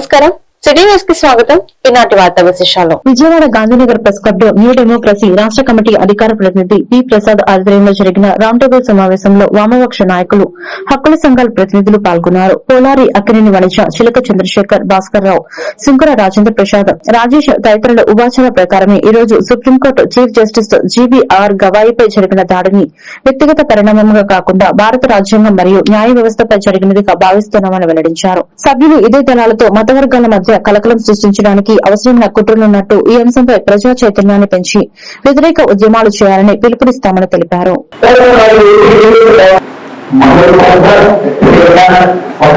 నమస్కారం. సిటీ న్యూస్కి స్వాగతం. ఈనాటి వార్తా విశేషాలు. విజయవాడ గాంధీనగర్ ప్రెస్ క్లబ్లో న్యూ డెమోక్రసీ రాష్ట్ర కమిటీ అధికార ప్రతినిధి పి ప్రసాద్ ఆధ్వర్యంలో జరిగిన రౌండ్ టేబుల్ సమావేశంలో వామపక్ష నాయకులు హక్కుల సంఘాల ప్రతినిధులు పాల్గొన్నారు. పోలారి అక్కినేని వనిజ చిలక చంద్రశేఖర్ భాస్కర్ రావు శంకర రాజేంద్ర ప్రసాద్ రాజేష్ తదితరుల ఉపాచన ప్రకారమే ఈ రోజు supreme court chief justice GVR గవాయిపై జరిగిన దాడిని వ్యక్తిగత పరిణామంగా కాకుండా భారత రాజ్యాంగం మరియు న్యాయ వ్యవస్థపై జరిగినదిగా భావిస్తున్నామని వెల్లడించారు. సభ్యులు ఇదే దళాలతో మతవర్గాల మధ్య మధ్య కలకలం సృష్టించడానికి అవసరమైన కుట్రలున్నట్టు ఈ అంశంపై ప్రజా చైతన్యాన్ని పెంచి వ్యతిరేక ఉద్యమాలు చేయాలని పిలుపునిస్తామని తెలిపారు. మొదలు ఒక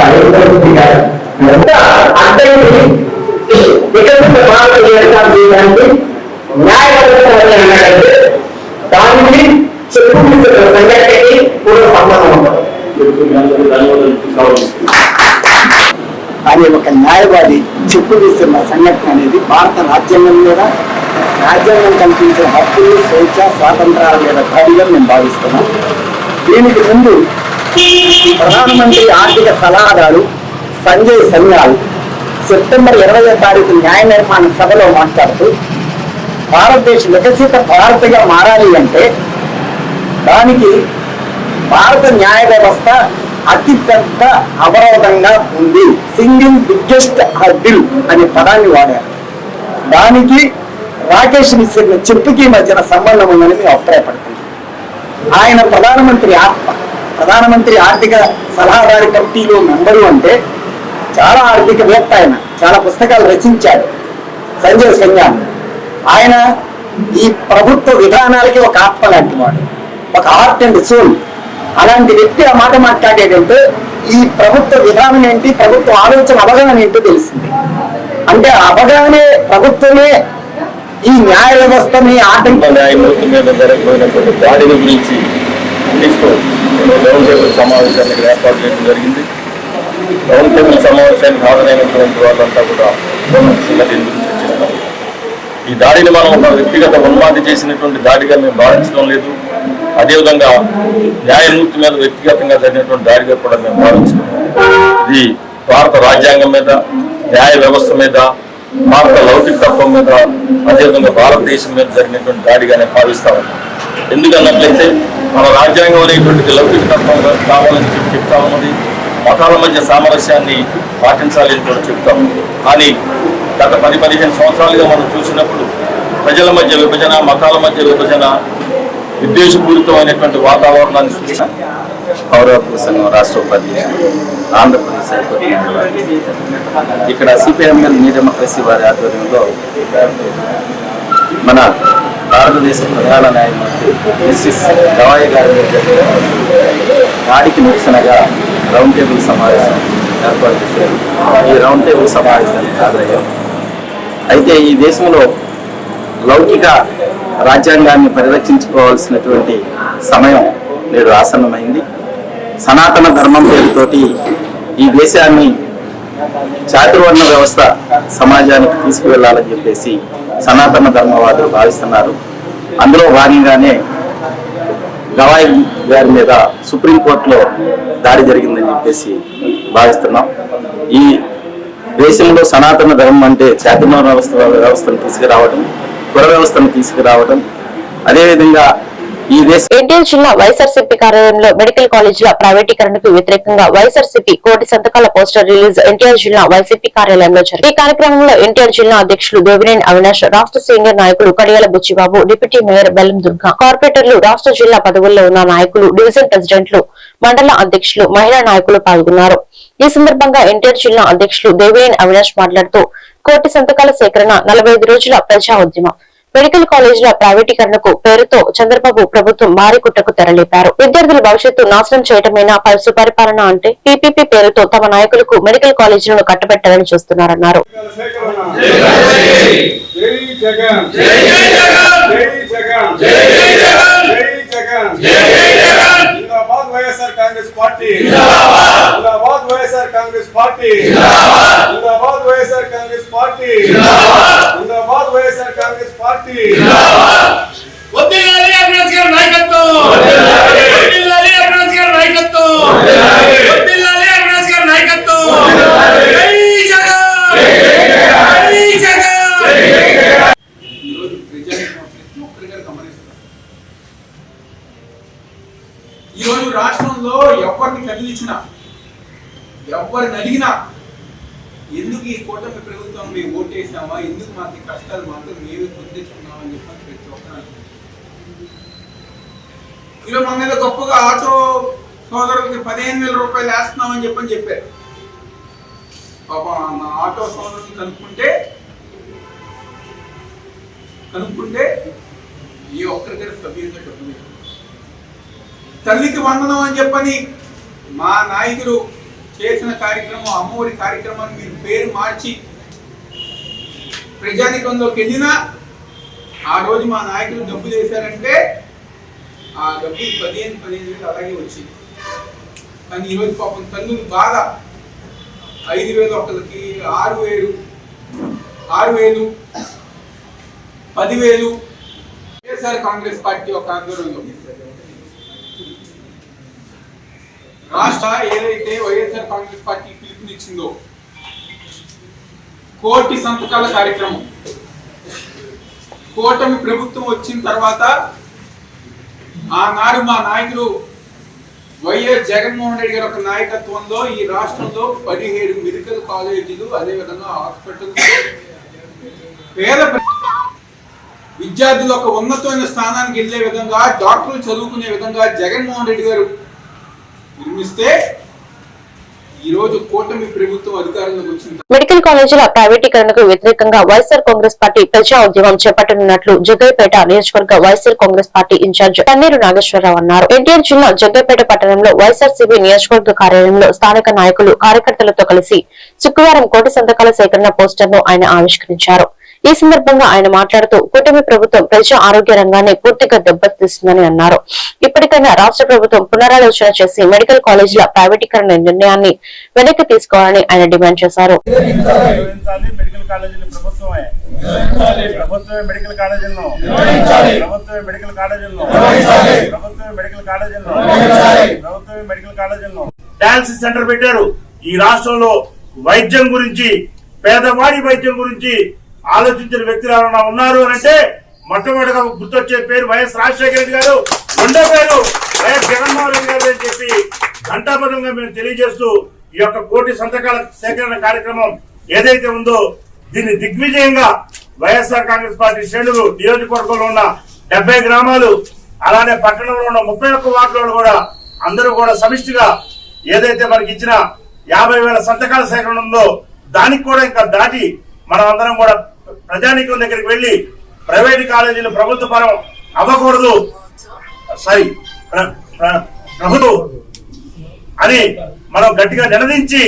దానికి చెప్పుకున్న సంఘటనకి కూడా సంబంధం ఉంటుంది అది ఒక న్యాయవాది చెప్పు తీస్తున్న సంఘటన అనేది భారత రాజ్యాంగం మీద రాజ్యాంగం కల్పించే హక్కులు స్వేచ్ఛ స్వాతంత్రాల మీద దాడిగా మేము భావిస్తున్నాం. దీనికి ముందు ప్రధానమంత్రి ఆర్థిక సలహాదారు సంజయ్ సన్యాల్ సెప్టెంబర్ ఇరవై తారీఖు న్యాయ నిర్మాణ సభలో మాట్లాడుతూ భారతదేశ వికసిత భారత్గా మారాలి అంటే దానికి భారత న్యాయ వ్యవస్థ అతి పెద్ద అవరోధంగా ఉంది. సింగిల్ బిగ్గెస్ట్ హర్డిల్ అనే పదాన్ని వాడారు. దానికి రాకేష్ మిశ్ర చెప్పుకి మధ్యన సంబంధం ఉందని మేము అభిప్రాయపడుతున్నాం ఆయన ప్రధానమంత్రి ఆత్మ ప్రధానమంత్రి ఆర్థిక సలహాదారు కమిటీలో మెంబరు అంటే చాలా ఆర్థికవేత్త ఆయన చాలా పుస్తకాలు రచించాడు సంజయ్ సంజాన్. ఆయన ఈ ప్రభుత్వ విధానాలకి ఒక ఆత్మ లాంటి వాడు ఒక ఆర్ట్ అండ్ సోల్ అలాంటి వ్యక్తి ఆ మాట మాట్లాడేటంటే ఈ ప్రభుత్వ విధానం ఏంటి ప్రభుత్వ ఆలోచన అవగాహన ఏంటో తెలిసింది. అంటే ఆ అవగాహనే ప్రభుత్వమే ఈ న్యాయ వ్యవస్థని ఆటంకం న్యాయమూర్తి మీద జరగబోయినటువంటి దాడిని గురించి ఖండిస్తూ రౌండ్ టేబుల్ సమావేశాన్ని ఏర్పాటు చేయడం జరిగింది. రౌండ్ టేబుల్ సమావేశానికి హాజరైనటువంటి వాళ్ళంతా కూడా దీని గురించి చర్చిస్తాం ఈ దాడిని మనం ఒక వ్యక్తిగత ఉన్మాది చేసినటువంటి దాడిగా మేము భావించడం లేదు. అదేవిధంగా న్యాయమూర్తి మీద వ్యక్తిగతంగా జరిగినటువంటి దాడిగా కూడా మేము భావించడం ఇది భారత రాజ్యాంగం మీద న్యాయ వ్యవస్థ మీద భారత లౌకికత్వం మీద అదేవిధంగా భారతదేశం మీద జరిగినటువంటి దాడిగానే భావిస్తా ఉన్నాం. ఎందుకన్నట్లయితే మన రాజ్యాంగం అనేటువంటిది లౌకికతత్వం కావాలని చెప్పి చెప్తా ఉన్నది. మతాల మధ్య సామరస్యాన్ని పాటించాలి అని కూడా చెప్తాం కానీ గత పది పదిహేను సంవత్సరాలుగా మనం చూసినప్పుడు ప్రజల మధ్య విభజన మతాల మధ్య విభజన విద్వేషపూరితమైనటువంటి వాతావరణాన్ని చూసిన పౌరత్వ సంఘం రాష్ట్ర ఉపాధ్యక్షుడు ఆంధ్రప్రదేశ్ ఇక్కడ సిపిఎంఎల్ న్యూ డెమోక్రసీ వారి ఆధ్వర్యంలో మన భారతదేశ ప్రధాన న్యాయమూర్తి జస్టిస్ గవాయి గారి మీద నిరసనగా రౌండ్ టేబుల్ సమావేశం ఏర్పాటు చేశారు. ఈ రౌండ్ టేబుల్ సమావేశానికి హాజరయ్యాం అయితే ఈ దేశంలో లౌకిక రాజ్యాంగాన్ని పరిరక్షించుకోవాల్సినటువంటి సమయం నేడు ఆసన్నమైంది. సనాతన ధర్మం పేరుతోటి ఈ దేశాన్ని చాతుర్వర్ణ వ్యవస్థ సమాజానికి తీసుకువెళ్ళాలని చెప్పేసి సనాతన ధర్మవాదులు భావిస్తున్నారు. అందులో భాగంగానే గవాయి గారి మీద సుప్రీంకోర్టులో దాడి జరిగిందని చెప్పేసి భావిస్తున్నాం. ఈ దేశంలో సనాతన ధర్మం అంటే చాతుర్వర్ణ వ్యవస్థ వ్యవస్థను తీసుకురావడం కుల వ్యవస్థను తీసుకురావడం. అదేవిధంగా ఈ దేశ జిల్లా వైఎస్ఆర్సీపీ కార్యాలయంలో మెడికల్ కాలేజీల ప్రైవేటీకరణకు వ్యతిరేకంగా వైఎస్ఆర్సీపీ కోటి సంతకాల పోస్టర్ రిలీజ్ ఎన్టీఆర్ జిల్లా వైసీపీ కార్యాలయంలో జరిగింది. ఈ కార్యక్రమంలో ఎన్టీఆర్ జిల్లా అధ్యక్షులు దేవినేని అవినాష్ రాష్ట్ర సీనియర్ నాయకులు కడియాల బుచ్చిబాబు డిప్యూటీ మేయర్ బెల్లం దుర్గా కార్పొరేటర్లు రాష్ట్ర జిల్లా పదవుల్లో ఉన్న నాయకులు డివిజన్ ప్రెసిడెంట్లు మండల అధ్యక్షులు మహిళా నాయకులు పాల్గొన్నారు. ఈ సందర్భంగా ఎన్టీఆర్ జిల్లా అధ్యక్షులు దేవినేని అవినాష్ మాట్లాడుతూ కోటి సంతకాల సేకరణ నలభై రోజుల ప్రజా ఉద్యమం మెడికల్ కాలేజీల ప్రైవేటీకరణకు పేరుతో చంద్రబాబు ప్రభుత్వం మారికుట్టకు తెరలేపారు. విద్యార్థుల భవిష్యత్తు నాశనం చేయటమేనా సుపరిపాలన అంటే పీపీపీ పేరుతో తమ నాయకులకు మెడికల్ కాలేజీలను కట్టబెట్టాలని చూస్తున్నారన్నారు. జై జగన్! జై జగన్! జై జగన్! జై జగన్! జై జగన్! YSR Congress party. జిందాబాద్ వైఎస్ఆర్ కాంగ్రెస్ పార్టీ. జిందాబాద్ వైఎస్ఆర్ కాంగ్రెస్ పార్టీ. జిందాబాద్ వైఎస్ఆర్ కాంగ్రెస్ పార్టీ. నాయకత్వం. పిలిచినా ఎవరిని అడిగినా ఎందుకు ఈ కూటమి ప్రభుత్వం మేము ఓటేసామా ఎందుకు మాకు కష్టాలు మాత్రం మేమే పొందించుకున్నామని చెప్పి ప్రతి ఒక్కరు ఈరోజు మన మీద గొప్పగా ఆటో సోదరులకి పదిహేను వేల రూపాయలు వేస్తున్నామని చెప్పని చెప్పారు. పాపం ఆటో సోదరుని కనుక్కుంటే కనుక్కుంటే ఏ ఒక్కరికైనా సభ్యులతో డబ్బులు తల్లికి వందనం అని చెప్పని మా నాయకుడు చేసిన కార్యక్రమం అమ్మఒడి కార్యక్రమాన్ని మీరు పేరు మార్చి ప్రజానికంలోకి వెళ్ళినా ఆ రోజు మా నాయకులు డబ్బు చేశారంటే ఆ డబ్బు పదిహేను పదిహేను వేలు అలాగే వచ్చింది. కానీ ఈరోజు పాపం తల్లులు బాధ. ఐదు వేలు ఒకరికి ఆరు వేలు ఆరు వేలు పదివేలు వైఎస్ఆర్ కాంగ్రెస్ పార్టీ ఒక ఆందోళనలో రాష్ట్ర ఏదైతే వైఎస్ఆర్ కాంగ్రెస్ పార్టీ పిలుపునిచ్చిందో కోటి సంతకాల కార్యక్రమం. కూటమి ప్రభుత్వం వచ్చిన తర్వాత ఆనాడు మా నాయకుడు వైఎస్ జగన్మోహన్ రెడ్డి గారి ఒక నాయకత్వంలో ఈ రాష్ట్రంలో పదిహేడు మెడికల్ కాలేజీలు అదేవిధంగా హాస్పిటల్ పేద విద్యార్థులు ఒక ఉన్నతమైన స్థానానికి వెళ్ళే విధంగా డాక్టర్లు చదువుకునే విధంగా జగన్మోహన్ రెడ్డి గారు నిర్మిస్తే ఈరోజు కూటమి ప్రభుత్వం అధికారంలోకి మెడికల్ కాలేజీల ప్రైవేటీకరణకు వ్యతిరేకంగా వైఎస్ఆర్ కాంగ్రెస్ పార్టీ ప్రజా ఉద్యమం చేపట్టనున్నట్లు జగ్గైపేట నియోజకవర్గ YSR Congress party in-charge Tanneeru Nageswararao అన్నారు. ఎన్టీఆర్ జిల్లా జగ్గైపేట పట్టణంలో వైఎస్ఆర్సీపీ నియోజకవర్గ కార్యాలయంలో స్థానిక నాయకులు కార్యకర్తలతో కలిసి శుక్రవారం కోటి సంతకాల సేకరణ పోస్టర్ను ఆయన ఆవిష్కరించారు. ఈ సందర్భంగా ఆయన మాట్లాడుతూ కూటమి ప్రభుత్వం ప్రజా ఆరోగ్య రంగాన్ని పూర్తిగా దెబ్బతీస్తుందని అన్నారు. ఇప్పటికైనా రాష్ట్ర ప్రభుత్వం పునరాలోచన చేసి మెడికల్ కాలేజీల ప్రైవేటీకరణ నిర్ణయాన్ని వెనక్కి తీసుకోవాలని ఆయన డిమాండ్ చేశారు. మెడికల్ ప్రభుత్వమే. మెడికల్ కాలేజీలను. ప్రభుత్వమే మెడికల్ కాలేజీలను. ప్రభుత్వమే మెడికల్ కాలేజీలను. ప్రభుత్వమే మెడికల్ కాలేజీలను. డయాలసిస్ సెంటర్ పెట్టారు. ఈ రాష్ట్రంలో వైద్యం గురించి పేదవాడి వైద్యం గురించి ఆలోచించిన వ్యక్తులు ఎవరన్నా ఉన్నారు అని అంటే మొట్టమొదటిగా గుర్తొచ్చే పేరు వైఎస్ రాజశేఖర రెడ్డి గారు. రెండో పేరు వైఎస్ జగన్మోహన్ రెడ్డి గారు అని చెప్పి ఘంటాపదంగా మేము తెలియజేస్తూ ఈ యొక్క కోటి సంతకాల సేకరణ కార్యక్రమం ఏదైతే ఉందో దీన్ని దిగ్విజయంగా వైఎస్ఆర్ కాంగ్రెస్ పార్టీ శ్రేణులు నియోజకవర్గంలో ఉన్న డెబ్బై గ్రామాలు అలానే పట్టణంలో ఉన్న ముప్పై ఒక్క వార్డులో కూడా అందరూ కూడా సమిష్టిగా ఏదైతే మనకి ఇచ్చిన యాభై వేల సంతకాల సేకరణ ఉందో దానికి కూడా ఇంకా దాటి మనం అందరం కూడా ప్రజానీకం దగ్గరికి వెళ్ళి ప్రైవేట్ కాలేజీలు ప్రభుత్వ పరం అవ్వకూడదు. సారీ ప్రభుత్వం అని మనం గట్టిగా నిలదించి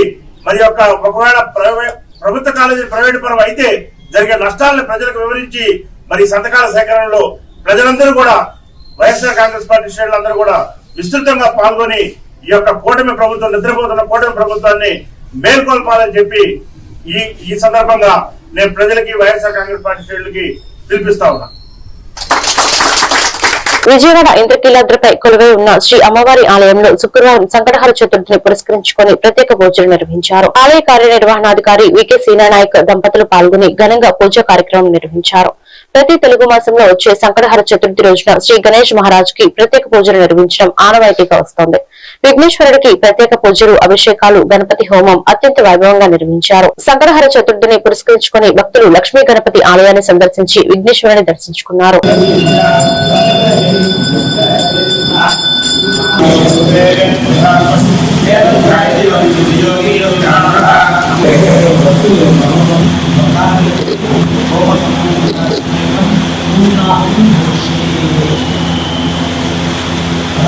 మరి యొక్క ఒకవేళ ప్రైవే- ప్రభుత్వ కాలేజీ ప్రైవేట్ పరం అయితే జరిగే నష్టాలను ప్రజలకు వివరించి మరి సంతకాల సేకరణలో ప్రజలందరూ కూడా వైఎస్ఆర్ కాంగ్రెస్ పార్టీ శ్రేణులందరూ కూడా విస్తృతంగా పాల్గొని ఈ యొక్క కూటమి ప్రభుత్వం నిద్రపోతున్న కూటమి ప్రభుత్వాన్ని మేల్కొల్పాలని చెప్పి ఈ ఈ సందర్భంగా నేను ప్రజలకి వైఎస్ఆర్ కాంగ్రెస్ పార్టీ శ్రేణులకి పిలిపిస్తా ఉన్నా. విజయవాడ ఇంద్రకీలాద్రిపై కొలువై ఉన్న శ్రీ అమ్మవారి ఆలయంలో శుక్రవారం సంకటహార చతుర్థిని పురస్కరించుకొని ప్రత్యేక పూజలు నిర్వహించారు. ఆలయ కార్యనిర్వహణాధికారి వికే సీనానాయక్ దంపతులు పాల్గొని ఘనంగా పూజా కార్యక్రమం నిర్వహించారు. ప్రతి తెలుగు మాసంలో వచ్చే సంకటహార చతుర్థి రోజున శ్రీ గణేష్ మహారాజ్కి ప్రత్యేక పూజలు నిర్వహించడం ఆనవాయితీగా వస్తోంది. విఘ్నేశ్వరుడికి ప్రత్యేక పూజలు అభిషేకాలు గణపతి హోమం అత్యంత వైభవంగా నిర్వహించారు. సంకటహర చతుర్థిని పురస్కరించుకొని భక్తులు లక్ష్మీ గణపతి ఆలయాన్ని సందర్శించి విఘ్నేశ్వరుని దర్శించుకున్నారు.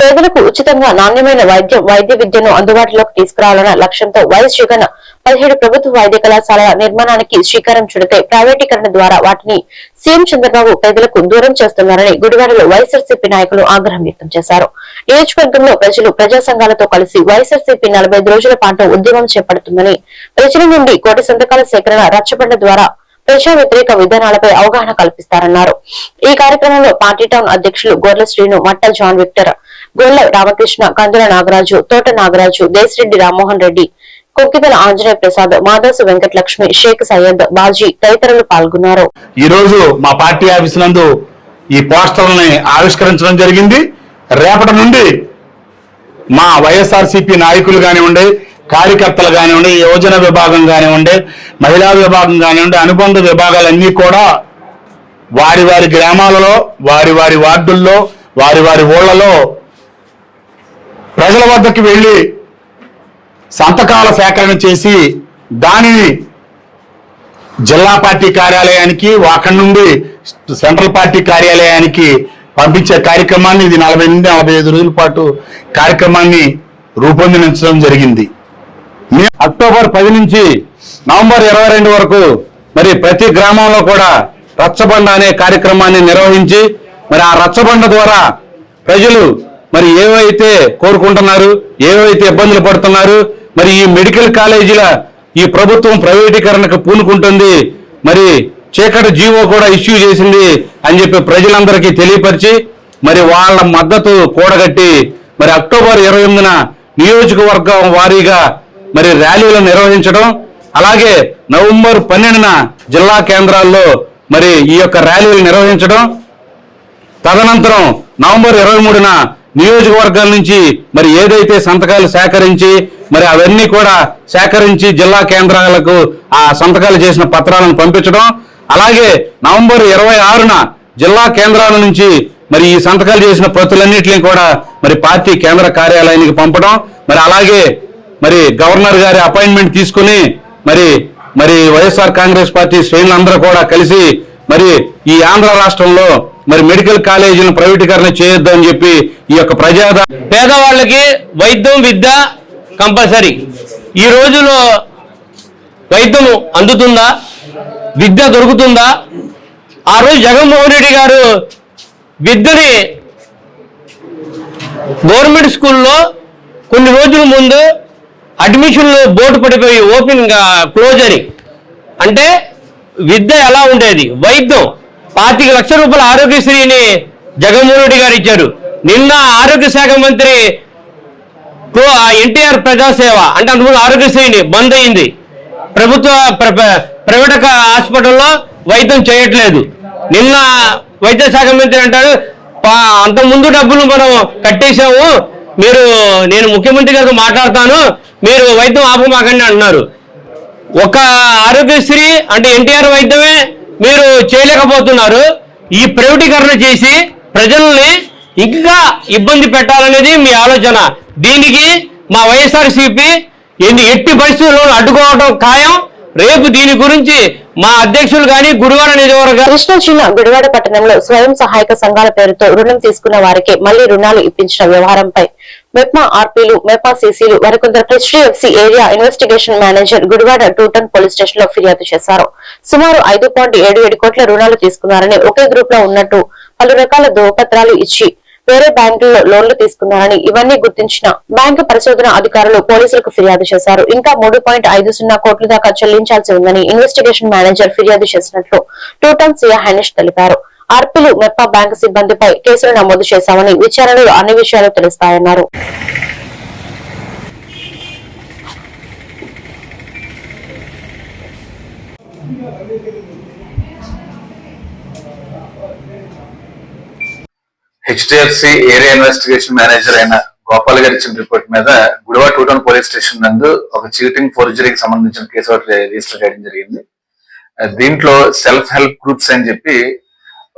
పేదలకు ఉచితంగా నాణ్యమైన వైద్యం వైద్య విద్యను అందుబాటులోకి తీసుకురావాలన్న లక్ష్యంతో వైఎస్ జగన్ పదిహేడు ప్రభుత్వ వైద్య కళాశాలల నిర్మాణానికి శ్రీకారం చుడితే ప్రైవేటీకరణ ద్వారా వాటిని సీఎం చంద్రబాబు పేదలకు దూరం చేస్తున్నారని గుడివాడలో వైఎస్ఆర్సీపీ నాయకులు ఆగ్రహం వ్యక్తం చేశారు. నియోజకవర్గంలో ప్రజలు ప్రజా సంఘాలతో కలిసి వైఎస్ఆర్సీపీ నలభై రోజుల పాటు ఉద్యమం చేపడుతుందని ప్రజల నుండి కోటి సంతకాల సేకరణ రచ్చబండ ద్వారా ప్రజా వ్యతిరేక విధానాలపై అవగాహన కల్పిస్తారన్నారు. ఈ కార్యక్రమంలో పార్టీ టౌన్ అధ్యక్షులు గొర్ల శ్రీను మట్ట జాన్ విక్టర్ గొల్ల రామకృష్ణ కందుల నాగరాజు తోట నాగరాజు దేశరెడ్డి రామ్మోహన్ రెడ్డి కొక్కిదల ఆంజనేయ ప్రసాద్ మాదాసు వెంకటలక్ష్మి షేక్ సయ్యద్ బాజీ తదితరులు పాల్గొన్నారు. ఈ రోజు మా పార్టీ ఆఫీస్ నందు ఈ పోస్టర్ని ఆవిష్కరించడం జరిగింది. రేపటి నుండి మా వైఎస్ఆర్సీపీ నాయకులు కానివ్వండి కార్యకర్తలు కానివ్వండి యువజన విభాగం కానివ్వండి మహిళా విభాగం కానివ్వండి అనుబంధ విభాగాలన్నీ కూడా వారి వారి గ్రామాలలో వారి వారి వార్డుల్లో వారి వారి ఊళ్ళలో ప్రజల వద్దకు వెళ్ళి సంతకాల సేకరణ చేసి దానిని జిల్లా పార్టీ కార్యాలయానికి అక్కడి నుండి సెంట్రల్ పార్టీ కార్యాలయానికి పంపించే కార్యక్రమాన్ని ఇది నలభై నుండి నలభై ఐదు రోజుల పాటు కార్యక్రమాన్ని రూపొందించడం జరిగింది. అక్టోబర్ పది నుంచి నవంబర్ ఇరవై రెండు వరకు మరి ప్రతి గ్రామంలో కూడా రచ్చబండ అనే కార్యక్రమాన్ని నిర్వహించి మరి ఆ రచ్చబండ ద్వారా ప్రజలు మరి ఏవైతే కోరుకుంటున్నారు ఏవైతే ఇబ్బందులు పడుతున్నారు మరి ఈ మెడికల్ కాలేజీల ఈ ప్రభుత్వం ప్రైవేటీకరణకు పూనుకుంటుంది మరి చీకటి జీవో కూడా ఇష్యూ చేసింది అని చెప్పి ప్రజలందరికీ తెలియపరిచి మరి వాళ్ళ మద్దతు కూడగట్టి మరి అక్టోబర్ ఇరవై ఎనిమిదిన నియోజకవర్గం వారీగా మరి ర్యాలీలు నిర్వహించడం అలాగే నవంబర్ పన్నెండున జిల్లా కేంద్రాల్లో మరి ఈ యొక్క ర్యాలీలు నిర్వహించడం తదనంతరం నవంబర్ ఇరవై మూడున నియోజకవర్గాల నుంచి మరి ఏదైతే సంతకాలు సేకరించి మరి అవన్నీ కూడా సేకరించి జిల్లా కేంద్రాలకు ఆ సంతకాలు చేసిన పత్రాలను పంపించడం అలాగే నవంబర్ ఇరవై ఆరున జిల్లా కేంద్రాల నుంచి మరి ఈ సంతకాలు చేసిన ప్రతులన్నింటినీ కూడా మరి పార్టీ కేంద్ర కార్యాలయానికి పంపడం మరి అలాగే మరి గవర్నర్ గారి అపాయింట్మెంట్ తీసుకుని మరి మరి వైఎస్ఆర్ కాంగ్రెస్ పార్టీ శ్రేణులందరూ కూడా కలిసి మరి ఈ ఆంధ్ర రాష్ట్రంలో మరి మెడికల్ కాలేజీలను ప్రైవేటీకరణ చేయొద్దు అని చెప్పి ఈ యొక్క ప్రజాదా పేదవాళ్ళకి వైద్యం విద్య కంపల్సరీ. ఈ రోజులో వైద్యం అందుతుందా? విద్య దొరుకుతుందా? ఆ రోజు జగన్మోహన్ రెడ్డి గారు విద్యని గవర్నమెంట్ స్కూల్లో కొన్ని రోజుల ముందు అడ్మిషన్లు బోటు పడిపోయి ఓపెన్ క్లోజ్ అని. అంటే విద్య ఎలా ఉండేది? వైద్యం. పాతిక లక్షల రూపాయల ఆరోగ్యశ్రీని జగన్మోహన్ రెడ్డి గారు ఇచ్చారు నిన్న ఆరోగ్య శాఖ మంత్రి ఎన్టీఆర్ ప్రజాసేవ అంటే అంతకుముందు ఆరోగ్యశ్రీని బంద్ అయింది. ప్రభుత్వ ప్ర- ప్రైవేట్ హాస్పిటల్లో వైద్యం చేయట్లేదు. నిన్న వైద్య శాఖ మంత్రి అంటారు "పా- అంతకుముందు డబ్బులు మనం కట్టేశాము మీరు నేను ముఖ్యమంత్రి గారితో మాట్లాడతాను మీరు వైద్యం ఆపమాకండి అంటున్నారు. ఒక ఆరోగ్యశ్రీ అంటే ఎన్టీఆర్ వైద్యమే మీరు చేయలేకపోతున్నారు. ఈ ప్రైవేటీకరణ చేసి ప్రజల్ని ఇంకా ఇబ్బంది పెట్టాలనేది మీ ఆలోచన. దీనికి మా వైఎస్ఆర్సీపీ ఎన్ని ఎట్టి పరిస్థితుల్లో అడ్డుకోవడం ఖాయం. రేపు దీని గురించి మా అధ్యక్షులు గాని గుడివాడ నియోజకవర్గ కృష్ణా జిల్లా గుడివాడ పట్టణంలో స్వయం సహాయక సంఘాల పేరుతో రుణం తీసుకున్న వారికి మళ్ళీ రుణాలు ఇప్పించిన వ్యవహారంపై మెప్మా ఆర్పీలు మెప్మా సీసీలు మరికొందరు HDFC area investigation manager Gudivada two town police స్టేషన్లో ఫిర్యాదు చేశారు. సుమారు ఐదు పాయింట్ ఏడు ఏడు కోట్ల రుణాలు తీసుకున్నారని ఒకే గ్రూప్లో ఉన్నట్టు పలు రకాల ధృవపత్రాలు ఇచ్చి వేరే బ్యాంకుల్లో లోన్లు తీసుకున్నారని ఇవన్నీ గుర్తించిన బ్యాంకు పరిశోధన అధికారులు పోలీసులకు ఫిర్యాదు చేశారు. ఇంకా మూడు పాయింట్ ఐదు సున్నా కోట్ల దాకా చెల్లించాల్సి ఉందని ఇన్వెస్టిగేషన్ మేనేజర్ ఫిర్యాదు చేసినట్లు టూటన్ సియా హైనిష్ తెలిపారు. అర్పిలు మెప్ప బ్యాంకు సిబ్బందిపై కేసులు నమోదు చేశామని విచారణలో అన్ని విషయాలు తెలుస్తాయన్నారు. హెచ్డిఎఫ్సి ఏరియా ఇన్వెస్టిగేషన్ మేనేజర్ అయిన గోపాల్ గారి ఇచ్చిన రిపోర్ట్ మీద Gudivada two town police station నందు ఒక చీటింగ్ ఫోర్జరీకి సంబంధించిన కేసు ఒకటి రిజిస్టర్ చేయడం జరిగింది. దీంట్లో సెల్ఫ్ హెల్ప్ గ్రూప్స్ అని చెప్పి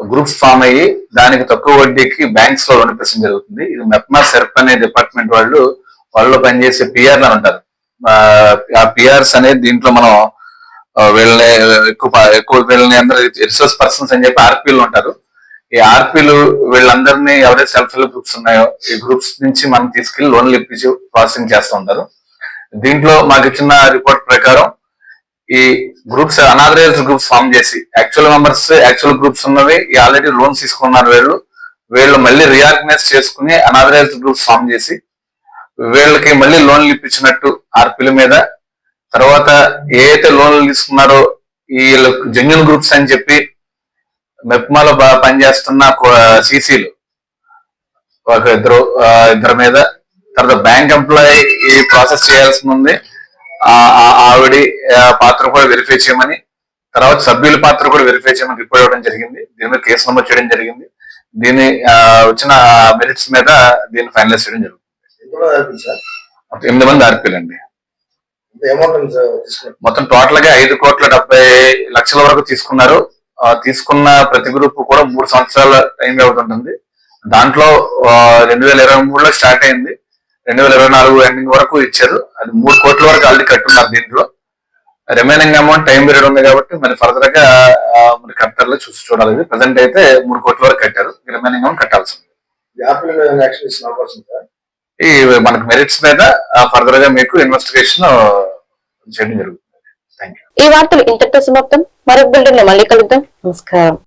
గ్రూప్స్ ఫామ్ అయ్యి దానికి తక్కువ వడ్డీకి బ్యాంక్స్లో లోన్ జరుగుతుంది. ఇది మెప్మా సెర్ప్ అనే డిపార్ట్మెంట్ వాళ్ళు వాళ్ళు పనిచేసే పిఆర్లు అని ఉంటారు ఆ, పిఆర్స్ అనేది దీంట్లో మనం ఆ, వీళ్ళని ఎక్కువ ఎక్కువ వీళ్ళని అందరూ రిసోర్స్ పర్సన్స్ అని చెప్పి ఆర్పీలు ఉంటారు ఈ ఆర్పీలు వీళ్ళందరినీ ఎవరైతే సెల్ఫ్ హెల్ప్ గ్రూప్స్ ఉన్నాయో ఈ గ్రూప్స్ నుంచి మనం తీసుకెళ్ళి లోన్లు ఇప్పించి ప్రాసెసింగ్ చేస్తూ ఉంటారు. దీంట్లో మాకు ఇచ్చిన రిపోర్ట్ ప్రకారం ఈ గ్రూప్స్ అనాథరైజ్డ్ గ్రూప్స్ ఫామ్ చేసి యాక్చువల్ మెంబర్స్ యాక్చువల్ గ్రూప్స్ ఉన్నవి ఆల్రెడీ లోన్స్ తీసుకున్నారు వీళ్ళు. వీళ్ళు మళ్ళీ రీఆర్గనైజ్ చేసుకుని అనాథరైజ్డ్ గ్రూప్స్ ఫామ్ చేసి వీళ్ళకి మళ్ళీ లోన్లు ఇప్పించినట్టు ఆర్పీల మీద. తర్వాత ఏ అయితే లోన్లు తీసుకున్నారో ఈ జెన్యున్ గ్రూప్స్ అని చెప్పి మెప్మాలో బాగా పనిచేస్తున్న సీసీలు. ఒక ఇద్దరు ఇద్దరి మీద. తర్వాత బ్యాంక్ ఎంప్లాయీ ఈ ప్రాసెస్ చేయాల్సి ఉంది. ఆవిడ పాత్ర కూడా వెరిఫై చేయమని తర్వాత సభ్యుల పాత్ర కూడా వెరిఫై చేయమని రిపోర్ట్ ఇవ్వడం జరిగింది. దీని మీద కేసు నమోదు చేయడం జరిగింది. దీని వచ్చిన మెరిట్స్ మీద దీన్ని ఫైనలైజ్ చేయడం జరుగుతుంది. ఎనిమిది మంది ఆర్పీలు అండి. మొత్తం టోటల్గా ఐదు కోట్ల డెబ్బై లక్షల వరకు తీసుకున్నారు. తీసుకున్న ప్రతి గ్రూప్ కూడా మూడు సంవత్సరాల టైం ఉంటుంది దాంట్లో రెండు వేల ఇరవై మూడులో స్టార్ట్ అయింది. రెండు వేల ఇరవై నాలుగు ఎండింగ్ వరకు ఇచ్చారు. అది మూడు కోట్ల వరకు ఆల్రెడీ కట్టున్నారు దీంట్లో. రిమైనింగ్ అమౌంట్ టైం పీరియడ్ ఉంది కాబట్టి మరి ఫర్దర్గా మరి కట్టాలో చూసి చూడాలి. ప్రజెంట్ అయితే మూడు కోట్ల వరకు కట్టారు. రిమైనింగ్ అమౌంట్ కట్టాల్సి ఉంది? ఈ మనకు మెరిట్స్ మీద ఫర్దర్గా మీకు ఇన్వెస్టిగేషన్ చేయడం జరుగుతుంది. ఈ వార్తలు ఇంతటితో సమాప్తం. మరొక బిల్డర్ మళ్ళీ కలుద్దాం. నమస్కారం.